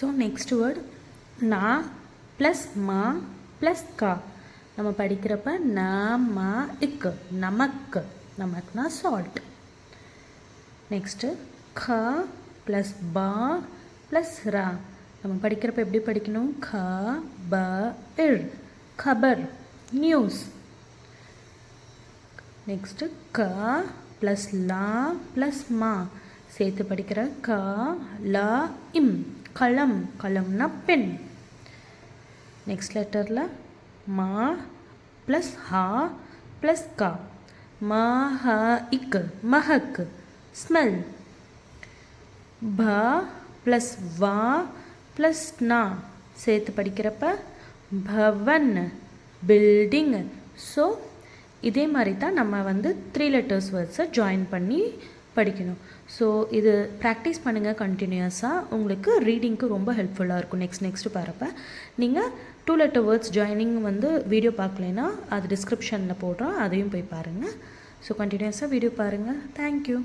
So next word நா plus மா plus கா. நம்ம படிக்கிறப்ப ந மா இக்கு. நமக்கு. நமக்குனா சால்ட் நெக்ஸ்ட்டு க ப்ளஸ் பா ப்ளஸ் ரா. நம்ம படிக்கிறப்ப எப்படி படிக்கணும்? க ப இர் கபர் நியூஸ் நெக்ஸ்ட்டு க ப்ளஸ் லா ப்ளஸ் மா. சேர்த்து படிக்கிற க ல இம். களம் களம்னா பென் நெக்ஸ்ட் லெட்டரில் மா ப்ளஸ் ஹா ப்ளஸ் கா. மஹ இக்கு மஹக்கு ஸ்மெல். ப ப்ளஸ் வா ப்ளஸ் நா. சேர்த்து படிக்கிறப்ப பவன் பில்டிங் ஸோ இதே மாதிரி தான் நம்ம வந்து த்ரீ லெட்டர்ஸ் வேர்ட்ஸை ஜாயின் பண்ணி படிக்கணும். ஸோ இது ப்ராக்டிஸ் பண்ணுங்கள் கண்டினியூஸாக உங்களுக்கு ரீடிங்க்கு ரொம்ப ஹெல்ப்ஃபுல்லாக இருக்கும். நெக்ஸ்ட் நெக்ஸ்ட்டு பாருப்ப நீங்கள் டூ லெட்டர் வேர்ட்ஸ் ஜாயினிங் வந்து வீடியோ பார்க்கலைன்னா அது டிஸ்கிரிப்ஷனில் போடுறோம். அதையும் போய் பாருங்கள் ஸோ கண்டினியூஸாக வீடியோ பாருங்கள் தேங்க்யூ